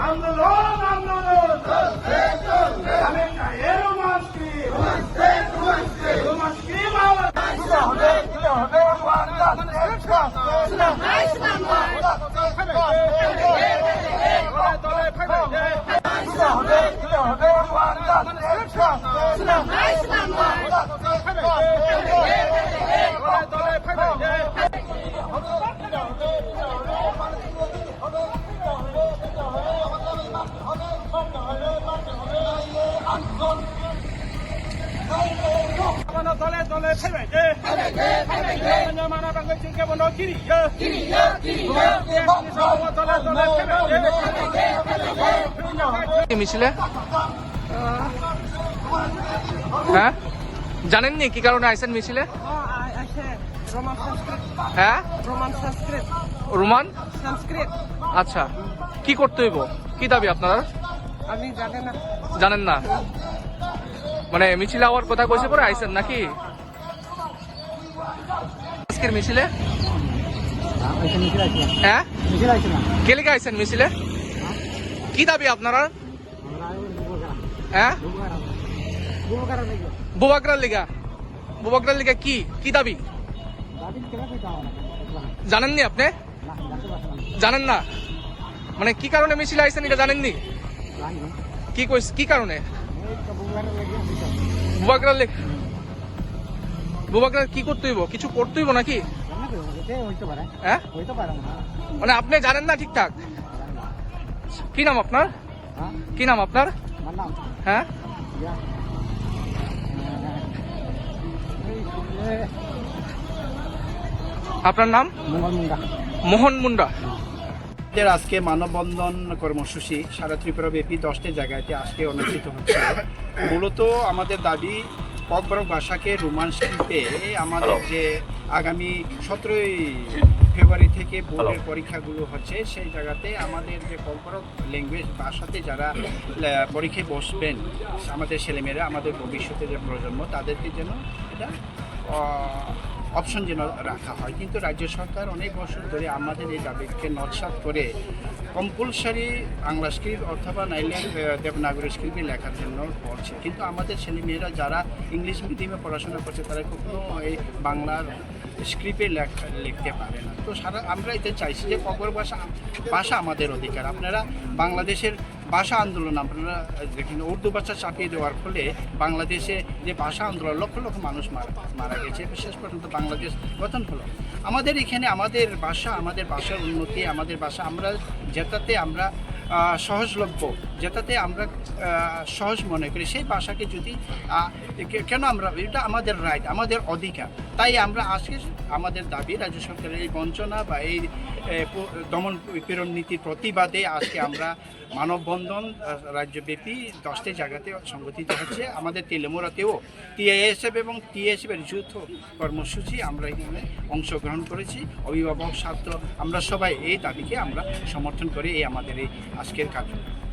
আন্দোলন আন্দোলন আমি চাই রোমান্স হ্যাঁ? জানেন নি কি কারণে আইসেন মিছিলে? হ্যাঁ? রোমান আচ্ছা কি করতে হইব? কি দাবি আপনার? জানেন না। মানে মিছিলে হওয়ার কথা কইছে পরে আইসেন নাকি? আজকের মিছিলে? হ্যাঁ? কে লিখে আইসেন মিছিলে? কি দাবি আপনারা হ্যাঁ? বুবাকরার লিগা। বুবাকরার লিগা কি? কি দাবি? জানেননি আপনি? জানেন না? মানে কি কারণে মিছিল আইসেন এটা জানেননি? কি কইস কি কারণে? বুবাকরার লেখ বুবাকরার কি করতে হইব? কিছু করতে হইব নাকি? হ্যাঁ? মানে আপনি জানেন না ঠিকঠাক? কি নাম আপনার? কি নাম আপনার? হ্যাঁ? আপনার নাম? মোহন মুন্ডা। আমাদের আজকে মানববন্ধন কর্মসূচি সারা ত্রিপুরা ব্যাপী দশটি জায়গাতে আজকে অনুষ্ঠিত হচ্ছে। মূলত আমাদের দাবি ককবরক ভাষাকে রোমান শিল্পে আমাদের যে আগামী সতেরোই ফেব্রুয়ারি থেকে বোর্ডের পরীক্ষাগুলো হচ্ছে সেই জায়গাতে আমাদের যে ককবরক ল্যাঙ্গুয়েজ ভাষাতে যারা পরীক্ষায় বসবেন আমাদের ছেলেমেয়েরা আমাদের ভবিষ্যতে যে প্রজন্ম তাদেরকে যেন এটা অপশন যেন রাখা হয়। কিন্তু রাজ্য সরকার অনেক বছর ধরে আমাদের এই দাবিকে নৎসাত করে কম্পালসারি বাংলা স্ক্রিপ্ট অথবা নাইলে আহ, দেবনাগরী স্ক্রিপ্টে লেখার জন্য পড়ছে। কিন্তু আমাদের ছেলেমেয়েরা যারা ইংলিশ মিডিয়ামে পড়াশোনা করছে তারা কখনো এই বাংলার স্ক্রিপ্টে লেখা লিখতে পারে না। তো সারা আমরা এতে চাইছি যে কবর ভাষা ভাষা আমাদের অধিকার। আপনারা বাংলাদেশের ভাষা আন্দোলন আপনারা দেখেন, উর্দু ভাষা চাপিয়ে দেওয়ার ফলে বাংলাদেশে যে ভাষা আন্দোলন, লক্ষ লক্ষ মানুষ মারা মারা গেছে শেষ পর্যন্ত বাংলাদেশ গঠন হলো। আমাদের এখানে আমাদের ভাষা, আমাদের ভাষার উন্নতি, আমাদের ভাষা, আমরা যেটাতে আমরা সহজলভ্য যেটাতে আমরা সহজ মনে করি। সেই ভাষাকে যদি কেন আমরা, এটা আমাদের রাইট আমাদের অধিকার। তাই আমরা আজকে আমাদের দাবি, রাজ্য সরকারের এই বঞ্চনা বা এই দমন পীড়ন নীতির প্রতিবাদে আজকে আমরা মানববন্ধন রাজ্যব্যাপী দশটি জায়গাতে সংগঠিত হচ্ছে। আমাদের তেলেমোড়াতেও টিএএসএফ এবং টিএসএফ এর যৌথ কর্মসূচি আমরা এখানে অংশগ্রহণ করেছি। অভিভাবক, ছাত্র, আমরা সবাই এই দাবিকে আমরা সমর্থন করি এই আমাদের এই আজকের কার্যক্রম